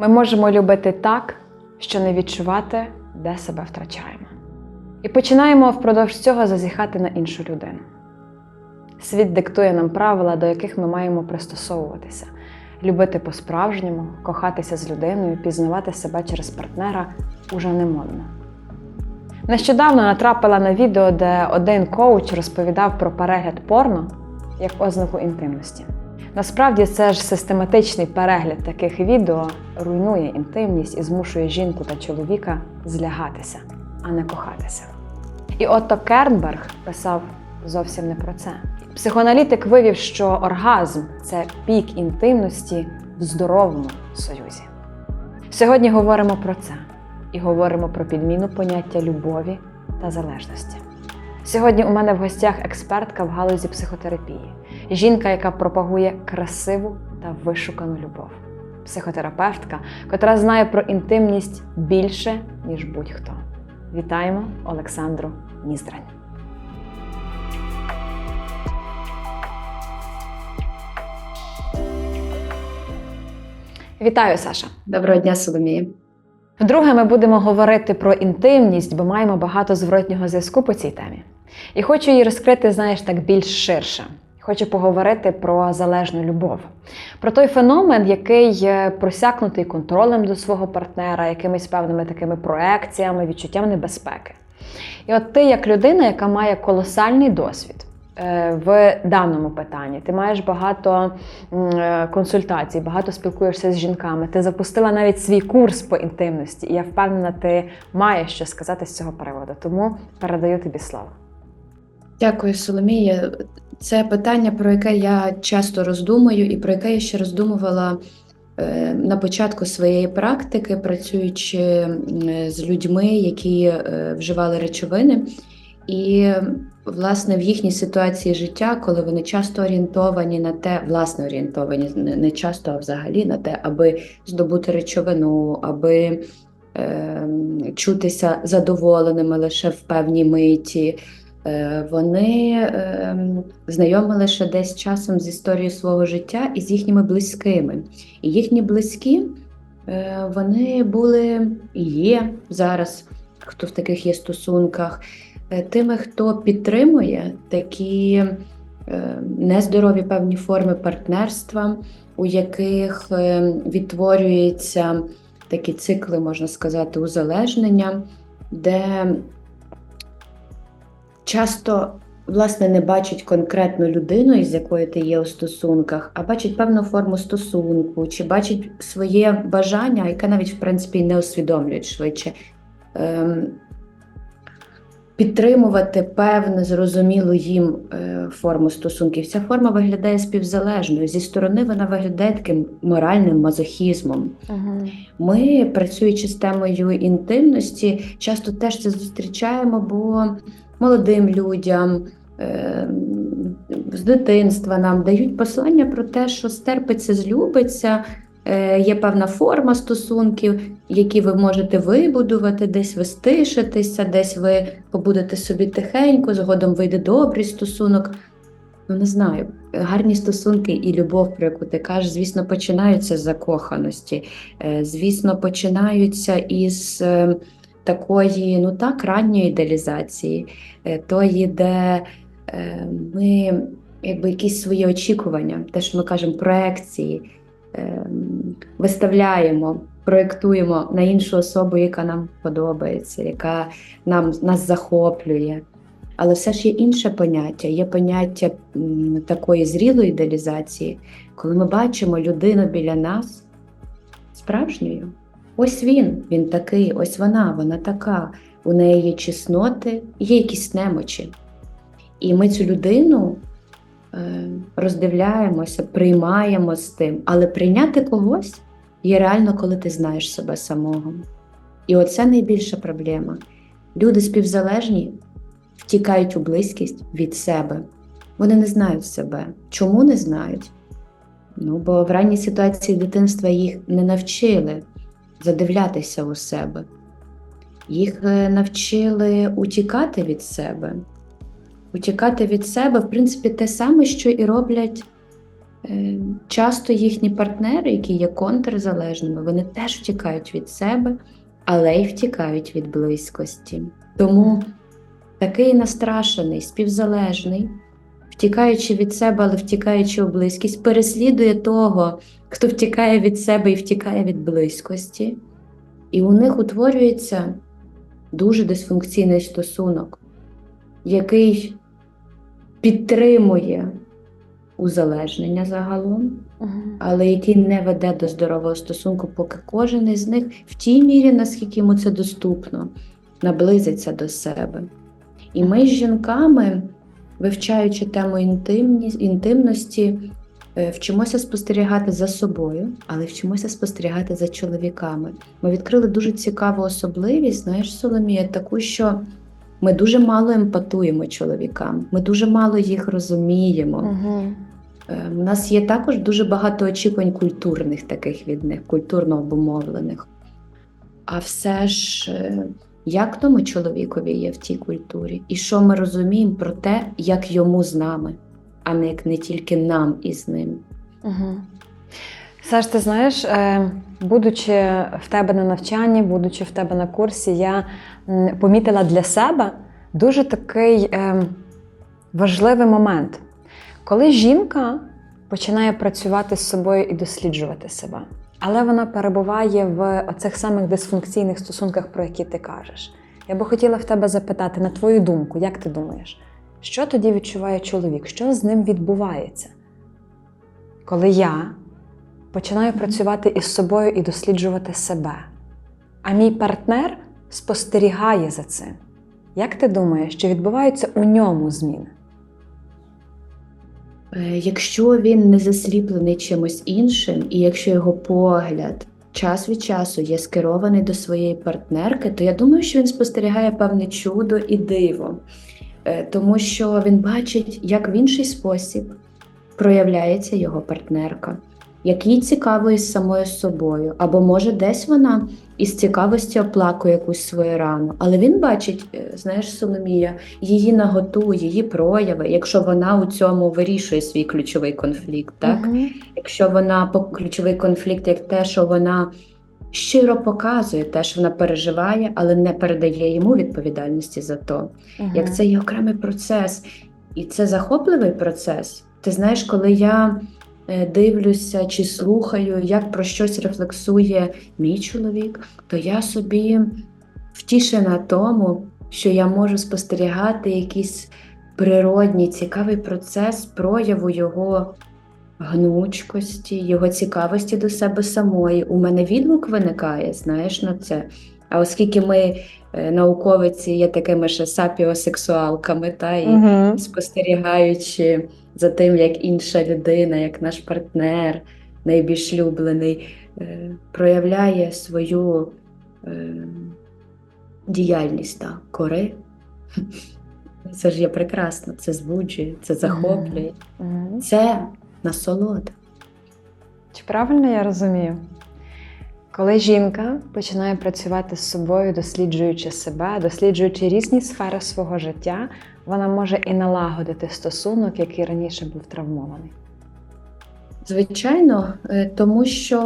Ми можемо любити так, що не відчувати, де себе втрачаємо. І починаємо впродовж цього зазіхати на іншу людину. Світ диктує нам правила, до яких ми маємо пристосовуватися, любити по-справжньому, кохатися з людиною, пізнавати себе через партнера уже не модно. Нещодавно натрапила на відео, де один коуч розповідав про перегляд порно як ознаку інтимності. Насправді це ж систематичний перегляд таких відео руйнує інтимність і змушує жінку та чоловіка злягатися, а не кохатися. І Отто Кернберг писав зовсім не про це. Психоаналітик вивів, що оргазм це пік інтимності в здоровому союзі. Сьогодні говоримо про це і говоримо про підміну поняття любові та залежності. Сьогодні у мене в гостях експертка в галузі психотерапії, жінка, яка пропагує красиву та вишукану любов, психотерапевтка, котра знає про інтимність більше, ніж будь-хто. Вітаємо Олександру Ніздрань. Вітаю, Саша. Доброго дня, Соломія. Вдруге, ми будемо говорити про інтимність, бо маємо багато зворотнього зв'язку по цій темі. І хочу її розкрити, знаєш, так більш ширше. Хочу поговорити про залежну любов, про той феномен, який просякнутий контролем до свого партнера, якимись певними такими проекціями, відчуттям небезпеки. І от ти, як людина, яка має колосальний досвід е, в даному питанні, ти маєш багато е, консультацій, багато спілкуєшся з жінками. Ти запустила навіть свій курс по інтимності, і я впевнена, ти маєш що сказати з цього приводу. Тому передаю тобі слово. Дякую, Соломія. Це питання, про яке я часто роздумую, і про яке я ще роздумувала е, на початку своєї практики, працюючи з людьми, які е, вживали речовини. І, власне, в їхній ситуації життя, коли вони часто орієнтовані на те, власне орієнтовані, не часто, а взагалі на те, аби здобути речовину, аби е, чутися задоволеними лише в певній миті. Е, Вони е, знайомі лише десь часом з історією свого життя і з їхніми близькими. І їхні близькі е, вони були і є зараз, хто в таких є стосунках, тими, хто підтримує такі нездорові певні форми партнерства, у яких відтворюються такі цикли, можна сказати, узалежнення, де часто власне не бачать конкретну людину, із якою ти є у стосунках, а бачать певну форму стосунку, чи бачать своє бажання, яке навіть в принципі не усвідомлюють швидше. Ем, Підтримувати певну зрозумілу їм е, форму стосунків. Ця форма виглядає співзалежною. Зі сторони вона виглядає таким моральним мазохізмом. Угу. Ми, працюючи з темою інтимності, часто теж це зустрічаємо, бо молодим людям е, з дитинства нам дають послання про те, що стерпиться, злюбиться, е, є певна форма стосунків, які ви можете вибудувати, десь ви стишитеся, десь ви побудете собі тихенько, згодом вийде добрий стосунок. Ну, не знаю, гарні стосунки і любов, про яку ти кажеш, звісно, починаються з закоханості. Е, Звісно, починаються із такої, ну так, ранньої ідеалізації, е, тої, де е, ми якби якісь свої очікування, те, що ми кажемо, проекції, е, виставляємо, проєктуємо на іншу особу, яка нам подобається, яка нам, нас захоплює. Але все ж є інше поняття, є поняття такої зрілої ідеалізації, коли ми бачимо людину біля нас справжньою. Ось він, він такий, ось вона, вона така. У неї є чесноти, є якісь немочі. І ми цю людину е, роздивляємося, приймаємо з тим, але прийняти когось є реально, коли ти знаєш себе самого. І оце найбільша проблема. Люди співзалежні втікають у близькість від себе. Вони не знають себе. Чому не знають? Ну, бо в ранній ситуації дитинства їх не навчили задивлятися у себе. Їх е, навчили утікати від себе. Утікати від себе, в принципі, те саме, що і роблять Е, Часто їхні партнери, які є контрзалежними, вони теж втікають від себе, але й втікають від близькості. Тому такий настрашений, співзалежний, втікаючи від себе, але втікаючи у близькість, переслідує того, хто втікає від себе і втікає від близькості. І у них утворюється дуже дисфункційний стосунок, який підтримує узалежнення загалом, але який не веде до здорового стосунку, поки кожен із них в тій мірі, наскільки йому це доступно, наблизиться до себе. І ми з жінками, вивчаючи тему інтимні- інтимності, е, вчимося спостерігати за собою, але вчимося спостерігати за чоловіками. Ми відкрили дуже цікаву особливість, знаєш, Соломія, таку, що ми дуже мало емпатуємо чоловікам, ми дуже мало їх розуміємо. Е, У нас є також дуже багато очікувань культурних таких від них, культурно обумовлених. А все ж, е, як тому чоловікові є в тій культурі, і що ми розуміємо про те, як йому з нами, а не як не тільки нам із ним. Угу. Саш, ти знаєш, е, будучи в тебе на навчанні, будучи в тебе на курсі, я помітила для себе дуже такий е, важливий момент, коли жінка починає працювати з собою і досліджувати себе, але вона перебуває в оцих самих дисфункційних стосунках, про які ти кажеш. Я би хотіла в тебе запитати, на твою думку, як ти думаєш, що тоді відчуває чоловік? Що з ним відбувається? Коли я починаю працювати із собою і досліджувати себе, а мій партнер спостерігає за цим. Як ти думаєш, чи відбуваються у ньому зміни? Е, Якщо він не засліплений чимось іншим, і якщо його погляд час від часу є скерований до своєї партнерки, то я думаю, що він спостерігає певне чудо і диво, Е, тому що він бачить, як в інший спосіб проявляється його партнерка, як їй цікаво із самою собою, або може десь вона із цікавості оплакує якусь свою рану. Але він бачить, е, знаєш, Соломія, її наготу, її прояви, якщо вона у цьому вирішує свій ключовий конфлікт, так? Мгм. Якщо вона ключовий конфлікт, як те, що вона щиро показує те, що вона переживає, але не передає йому відповідальності за то. Мгм. Як це є окремий процес, і це захопливий процес. Ти знаєш, коли я дивлюся чи слухаю, як про щось рефлексує мій чоловік, то я собі втішена тому, що я можу спостерігати якийсь природній, цікавий процес прояву його гнучкості, його цікавості до себе самої. У мене відгук виникає, знаєш, на це. А оскільки ми, е, науковиці, є такими ще сапіосексуалками, та, і Мгм. спостерігаючи за тим, як інша людина, як наш партнер, найбільш люблений, е, проявляє свою е, діяльність та кори. Це ж є прекрасно, це збуджує, це захоплює, це насолода. Чи правильно я розумію? Коли жінка починає працювати з собою, досліджуючи себе, досліджуючи різні сфери свого життя, вона може і налагодити стосунок, який раніше був травмований. Звичайно, е, тому що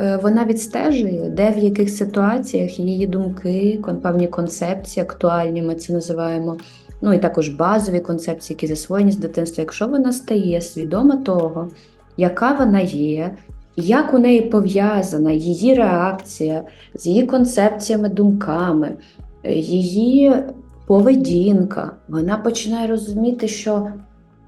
е, вона відстежує, де в яких ситуаціях її думки, певні концепції актуальні, ми це називаємо. Ну і також базові концепції, які засвоєні з дитинства. Якщо вона стає свідома того, яка вона є, як у неї пов'язана її реакція з її концепціями, думками, е, її поведінка, вона починає розуміти, що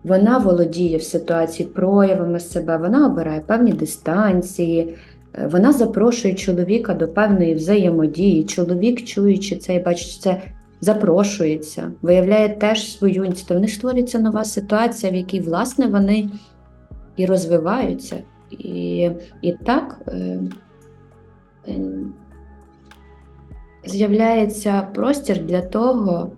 вона володіє в ситуації проявами себе, вона обирає певні дистанції, е, вона запрошує чоловіка до певної взаємодії. Чоловік, чуючи це і бачить це, запрошується, виявляє теж свою ініціативу. В них створюється нова ситуація, в якій, власне, вони і розвиваються. І, і так е, е, з'являється простір для того,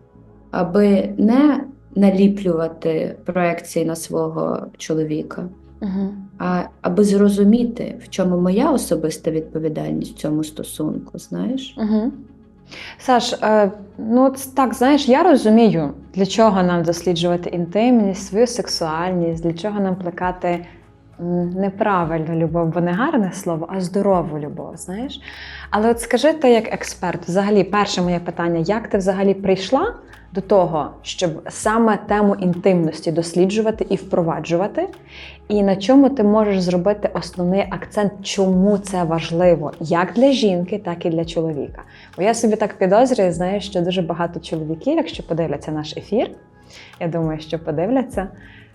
аби не наліплювати проекції на свого чоловіка, Угу. а аби зрозуміти, в чому моя особиста відповідальність в цьому стосунку, знаєш? Угу. Саш, е, ну так, знаєш, я розумію, для чого нам досліджувати інтимність, свою сексуальність, для чого нам плекати неправильну любов, бо не гарне слово, а здорову любов, знаєш. Але от скажи ти як експерт, взагалі, перше моє питання: як ти взагалі прийшла до того, щоб саме тему інтимності досліджувати і впроваджувати? І на чому ти можеш зробити основний акцент, чому це важливо, як для жінки, так і для чоловіка? Бо я собі так підозрюю, знаю, що дуже багато чоловіків, якщо подивляться наш ефір, я думаю, що подивляться.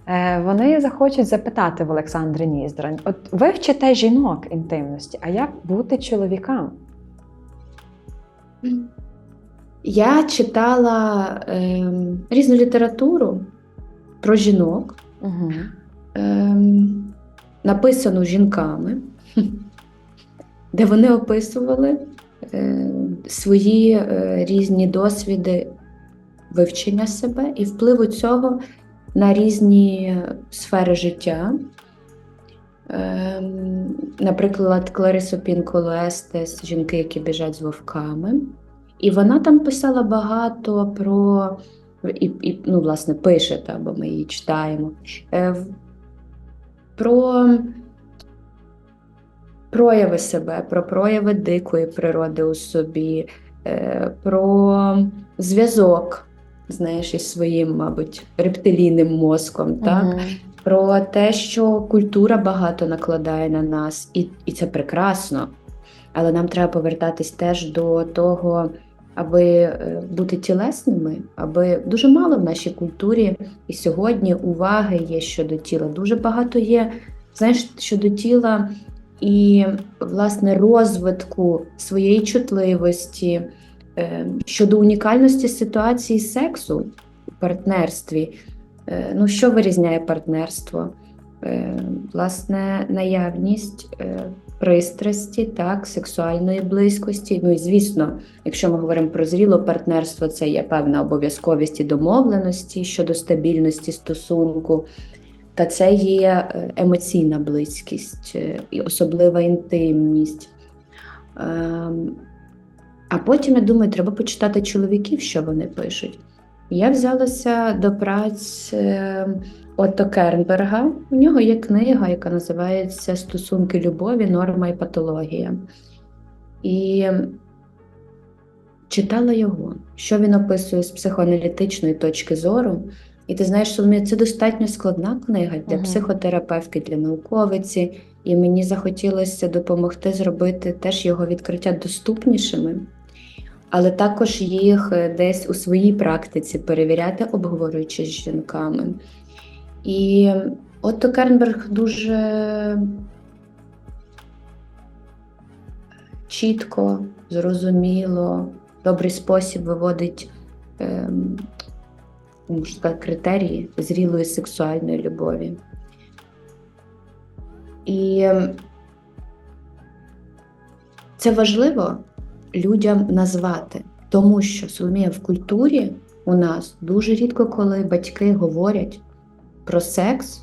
Е, Вони захочуть запитати в Олександри Ніздрань: от ви вчите жінок інтимності, а як бути чоловікам? Я читала ем, різну літературу про жінок, Угу. ем, написану жінками, де вони описували е, свої е, різні досвіди вивчення себе і впливу цього на різні сфери життя. Ем, наприклад, Кларису Пінколо Естес Жінки, які біжать з вовками. І вона там писала багато про і, і ну, власне, пише, та, бо ми її читаємо. Е, про прояви себе, про прояви дикої природи у собі, е, про зв'язок, знаєш, із своїм, мабуть, рептилійним мозком. Так? Мгм. про те, що культура багато накладає на нас, і, і це прекрасно. Але нам треба повертатись теж до того, аби е, бути тілесними, аби дуже мало в нашій культурі і сьогодні уваги є щодо тіла. Дуже багато є, знаєш, щодо тіла і власне розвитку своєї чутливості, щодо унікальності ситуації сексу у партнерстві. Е, Ну, що вирізняє партнерство? Е, Власне, наявність е, пристрасті, так, сексуальної близькості. Ну і звісно, якщо ми говоримо про зріле партнерство, це є певна обов'язковість і домовленості щодо стабільності стосунку. Та це є е, емоційна близькість е, і особлива інтимність. Ем, А потім, я думаю, треба почитати чоловіків, що вони пишуть. Я взялася до праць е, Отто Кернберга. У нього є книга, яка називається Стосунки любові, норма і патологія. І читала його, що він описує з психоаналітичної точки зору. І ти знаєш, Соломія, це достатньо складна книга для Мгм. психотерапевтки, для науковиці, і мені захотілося допомогти зробити теж його відкриття доступнішими, але також їх е, десь у своїй практиці перевіряти, обговорюючи з жінками. І Отто Кернберг дуже чітко, зрозуміло, добрий спосіб виводить ем, сказати, критерії зрілої сексуальної любові. І ем, це важливо людям назвати, тому що Соломія в культурі у нас дуже рідко, коли батьки говорять про секс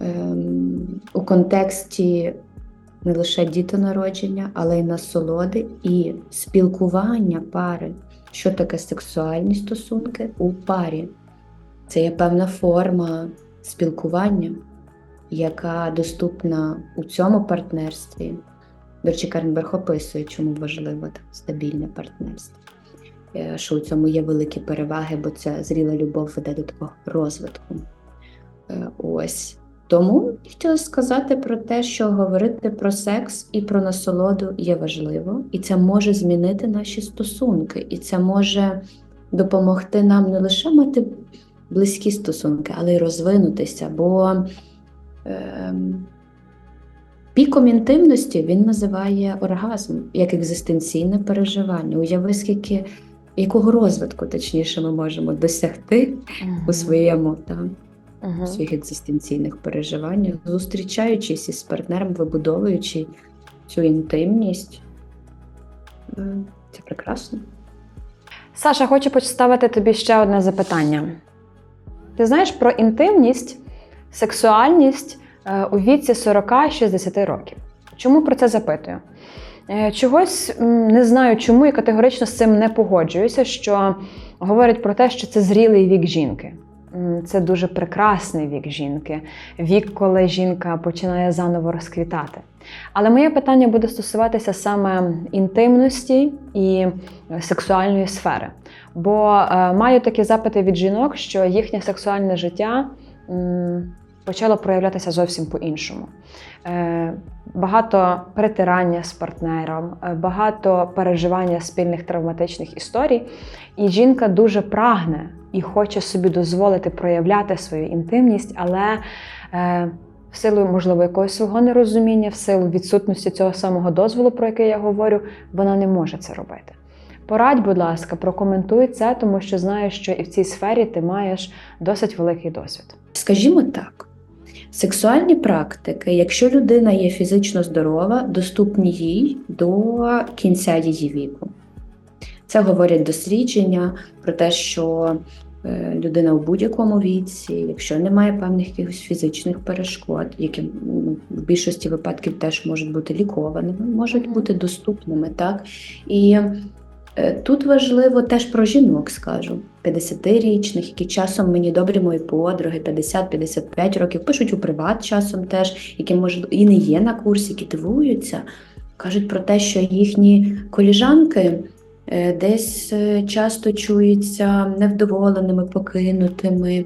ем, у контексті не лише дітонародження, але й насолоди і спілкування пари. Що таке сексуальні стосунки у парі? Це є певна форма спілкування, яка доступна у цьому партнерстві. До речі, Карнберг описує, чому важливо так, стабільне партнерство. Е, Що у цьому є великі переваги, бо ця зріла любов веде до такого розвитку. Е, Ось. Тому хотіла сказати про те, що говорити про секс і про насолоду є важливо, і це може змінити наші стосунки, і це може допомогти нам не лише мати близькі стосунки, але й розвинутися. Бо ем, піком інтимності він називає оргазм як екзистенційне переживання. Уяви, скільки якого розвитку, точніше, ми можемо досягти у своєму там, Мгм. у своїх екзистенційних переживаннях, зустрічаючись із партнером, вибудовуючи цю інтимність. Це прекрасно. Саша, хочу поставити тобі ще одне запитання. Ти знаєш про інтимність, сексуальність у віці 40-60 років. Чому про це запитую? Е, Чогось не знаю чому і категорично з цим не погоджуюся, що говорять про те, що це зрілий вік жінки. це дуже прекрасний вік жінки, вік, коли жінка починає заново розквітати. Але моє питання буде стосуватися саме інтимності і сексуальної сфери. Бо е, маю такі запити від жінок, що їхнє сексуальне життя почало проявлятися зовсім по-іншому. Е, багато притирання з партнером, е, багато переживання спільних травматичних історій. І жінка дуже прагне і хоче собі дозволити проявляти свою інтимність, але е, в силу, можливо, якогось свого нерозуміння, в силу відсутності цього самого дозволу, про який я говорю, вона не може це робити. Порадь, будь ласка, прокоментуй це, тому що знаю, що і в цій сфері ти маєш досить великий досвід. Скажімо так, сексуальні практики, якщо людина є фізично здорова, доступні їй до кінця її віку. Це говорять дослідження про те, що е, людина в будь-якому віці, якщо немає певних якихось фізичних перешкод, які в більшості випадків теж можуть бути лікованими, можуть бути доступними, так? І тут важливо теж про жінок скажу. 50-річних, які часом мені добрі мої подруги, 50-55 років, пишуть у приват часом теж, які може і не є на курсі, які дивуються, кажуть про те, що їхні коліжанки е, десь е, часто чуються невдоволеними, покинутими,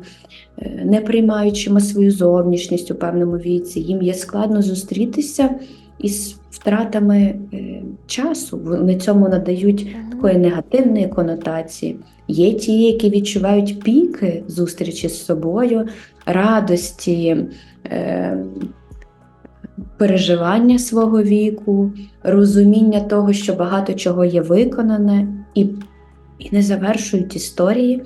е, не приймаючими свою зовнішність у певному віці. Їм є складно зустрітися із втратами е, часу. Вони цьому надають такої негативної конотації. Є ті, які відчувають піки зустрічі з собою, радості, е, переживання свого віку, розуміння того, що багато чого є виконане, і, і не завершують історії,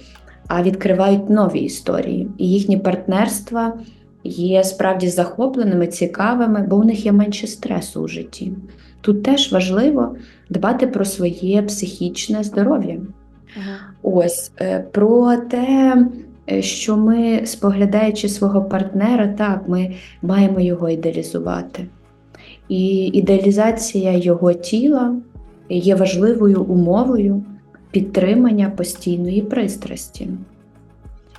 а відкривають нові історії. І їхні партнерства є справді захопленими, цікавими, бо у них є менше стресу у житті. Тут теж важливо дбати про своє психічне здоров'я. Ось е, про те, е, що ми, споглядаючи свого партнера, так, ми маємо його ідеалізувати. І ідеалізація його тіла є важливою умовою підтримання постійної пристрасті.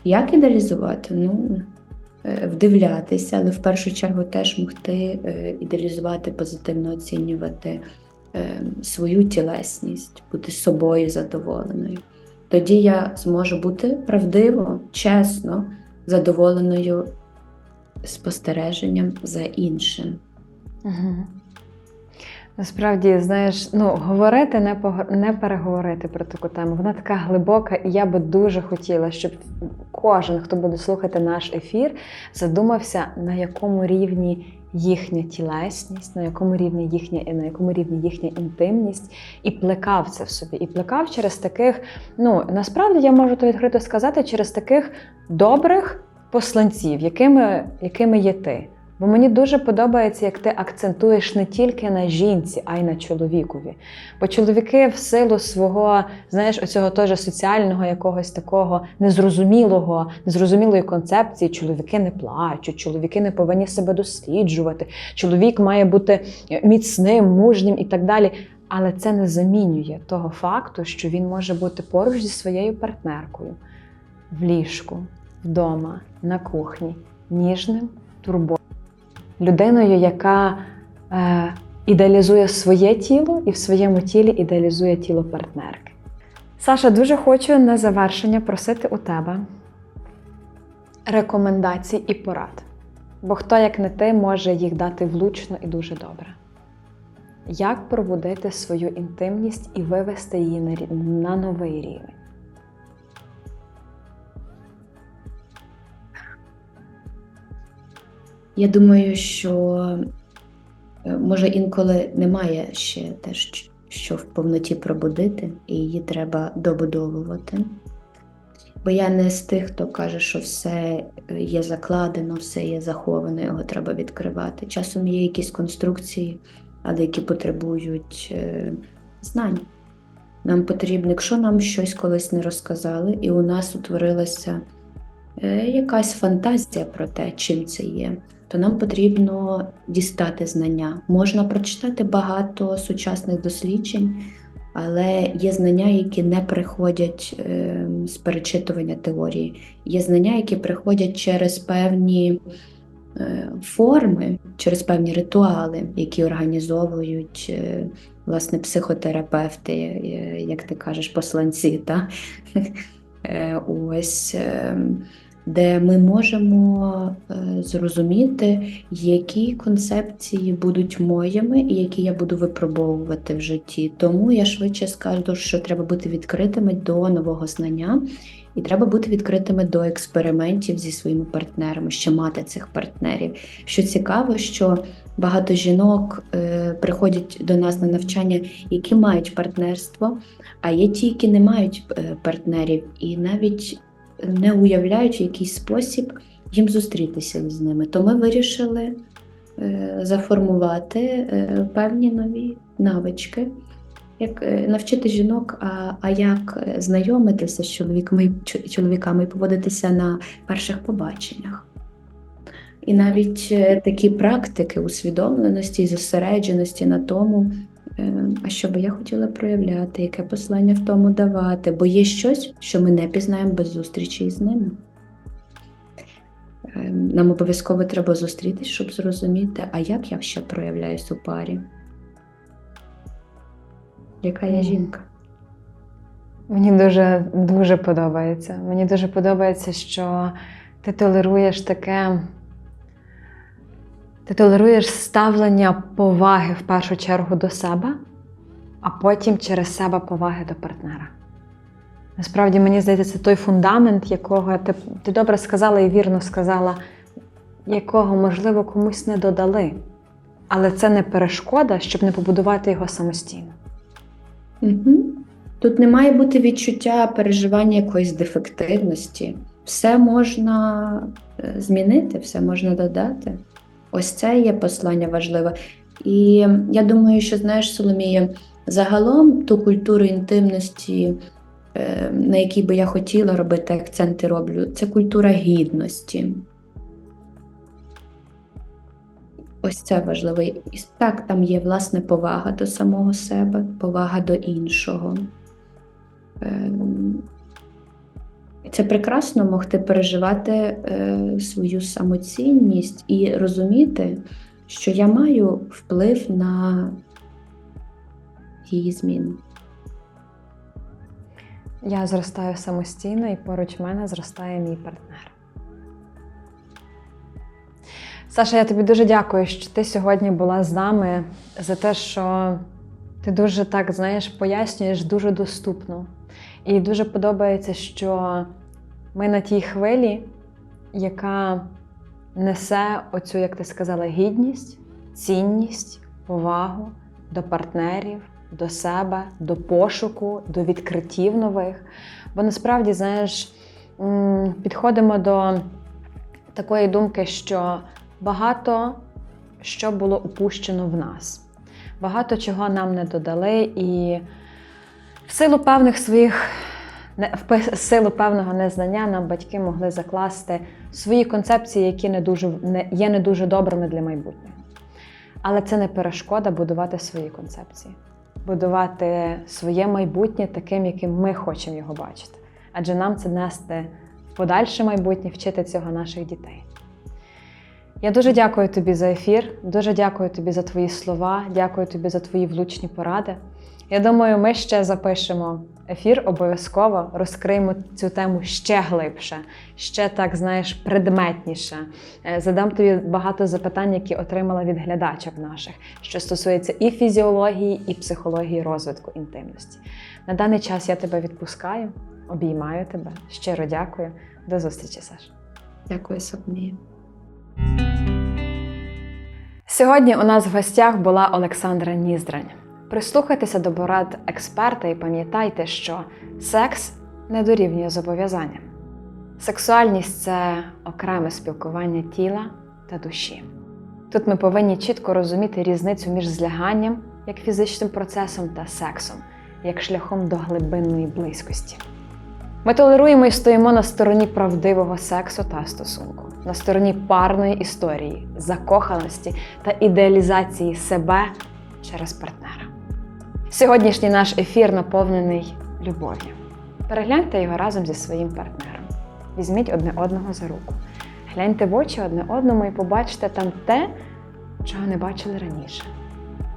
Як ідеалізувати? Ну, вдивлятися, але в першу чергу теж могти е, ідеалізувати, позитивно оцінювати е, свою тілесність, бути собою задоволеною. Тоді я зможу бути правдиво, чесно, задоволеною спостереженням за іншим. Угу. Насправді, знаєш, ну говорити, не пог- не переговорити про таку тему. Вона така глибока, і я би дуже хотіла, щоб кожен, хто буде слухати наш ефір, задумався, на якому рівні їхня тілесність, на якому рівні їхня на якому рівні їхня інтимність, і плекав це в собі. І плекав через таких, ну насправді я можу то відкрито сказати, через таких добрих посланців, якими, якими є ти. Бо мені дуже подобається, як ти акцентуєш не тільки на жінці, а й на чоловікові. Бо чоловіки в силу свого, знаєш, оцього теж соціального якогось такого незрозумілого, незрозумілої концепції, чоловіки не плачуть, чоловіки не повинні себе досліджувати, чоловік має бути міцним, мужнім і так далі. Але це не замінює того факту, що він може бути поруч зі своєю партнеркою в ліжку, вдома, на кухні, ніжним, турботним людиною, яка е, ідеалізує своє тіло і в своєму тілі ідеалізує тіло партнерки. Саша, дуже хочу на завершення просити у тебе рекомендацій і порад. Бо хто, як не ти, може їх дати влучно і дуже добре. Як пробудити свою інтимність і вивести її на, новий рівень? Я думаю, що е, може інколи немає ще теж, що в повноті пробудити, і її треба добудовувати. Бо я не з тих, хто каже, що все е, є закладено, все є заховано, його треба відкривати. Часом є якісь конструкції, але які потребують е, знань. Нам потрібно, якщо нам щось колись не розказали, і у нас утворилася якась фантазія про те, чим це є, то нам потрібно дістати знання. Можна прочитати багато сучасних досліджень, Але є знання, які не приходять е, з перечитування теорії. Є знання, які приходять через певні е, форми, через певні ритуали, які організовують е, власне психотерапевти, е, як ти кажеш, посланці. Та? Ось. Де ми можемо е, зрозуміти, які концепції будуть моїми і які я буду випробовувати в житті. Тому я швидше скажу, що треба бути відкритими до нового знання, і треба бути відкритими до експериментів зі своїми партнерами, ще мати цих партнерів. Що цікаво, що багато жінок е, приходять до нас на навчання, які мають партнерство, а є ті, які не мають е, партнерів, і навіть не уявляють в який спосіб їм зустрітися з ними. То ми вирішили е, заформувати е, певні нові навички, як е, навчити жінок, а, а як знайомитися з чоловіками, чоловіками і поводитися на перших побаченнях. І навіть такі практики усвідомленості і зосередженості на тому, а що би я хотіла проявляти, яке послання в тому давати, бо є щось, що ми не пізнаємо без зустрічі з ними. Е, Нам обов'язково треба зустрітись, щоб зрозуміти, а як я ще проявляюсь у парі, яка я жінка. Мені дуже дуже подобається. Мені дуже подобається, що ти толеруєш таке. Ти толеруєш ставлення поваги в першу чергу до себе, а потім через себе поваги до партнера. Насправді, мені здається, це той фундамент, якого ти, ти добре сказала і вірно сказала, якого, можливо, комусь не додали. Але це не перешкода, щоб не побудувати його самостійно. Угу. Тут не має бути відчуття переживання якоїсь дефективності. Все можна е, змінити, все можна додати. Ось це є послання важливе. І я думаю, що знаєш, Соломія, загалом ту культуру інтимності, е, на якій би я хотіла робити акценти, роблю, це культура гідності. Ось це важливо. І так, там є власне повага до самого себе, повага до іншого. Це прекрасно могти переживати е, свою самоцінність і розуміти, що я маю вплив на її зміну. Я зростаю самостійно, і поруч мене зростає мій партнер. Саша, я тобі дуже дякую, що ти сьогодні була з нами за те, що ти дуже так знаєш, пояснюєш дуже доступно. І дуже подобається, що ми на тій хвилі, яка несе оцю, як ти сказала, гідність, цінність, повагу до партнерів, до себе, до пошуку, до відкриттів нових. Бо насправді, знаєш, підходимо до такої думки, що багато що було упущено в нас, багато чого нам не додали, і в силу певних своїх в силу певного незнання нам батьки могли закласти свої концепції, які не дуже не є не дуже добрими для майбутнього. Але це не перешкода будувати свої концепції, будувати своє майбутнє таким, яким ми хочемо його бачити. Адже нам це нести в подальше майбутнє, вчити цього наших дітей. Я дуже дякую тобі за ефір, дуже дякую тобі за твої слова, дякую тобі за твої влучні поради. Я думаю, ми ще запишемо ефір обов'язково, розкриємо цю тему ще глибше, ще так, знаєш, предметніше. Е, Задам тобі багато запитань, які отримала від глядачок наших, що стосується і фізіології, і психології розвитку інтимності. На даний час я тебе відпускаю, обіймаю тебе. Щиро дякую. До зустрічі, Саш. Дякую, Соломія. Сьогодні у нас в гостях була Олександра Ніздрань. Прислухайтеся до порад експерта і пам'ятайте, що секс не дорівнює зобов'язанням. Сексуальність це окреме спілкування тіла та душі. Тут ми повинні чітко розуміти різницю між зляганням як фізичним процесом та сексом, як шляхом до глибинної близькості. Ми толеруємо і стоїмо на стороні правдивого сексу та стосунку, на стороні парної історії, закоханості та ідеалізації себе через партнера. Сьогоднішній наш ефір наповнений любов'ю. Перегляньте його разом зі своїм партнером. Візьміть одне одного за руку. Гляньте в очі одне одному і побачите там те, чого не бачили раніше.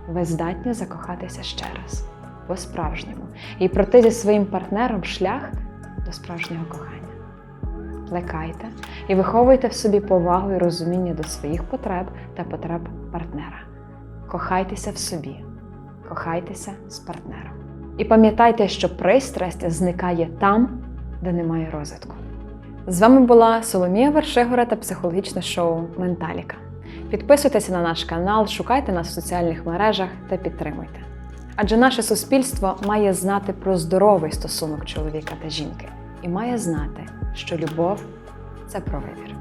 Ви здатні закохатися ще раз, по-справжньому, і пройти зі своїм партнером шлях до справжнього кохання. Плекайте і виховуйте в собі повагу і розуміння до своїх потреб та потреб партнера. Кохайтеся в собі, кохайтеся з партнером. І пам'ятайте, що пристрасть зникає там, де немає розвитку. З вами була Соломія Вершигора та психологічне шоу Менталіка. Підписуйтеся на наш канал, шукайте нас в соціальних мережах та підтримуйте. Адже наше суспільство має знати про здоровий стосунок чоловіка та жінки і має знати, що любов це про вибір.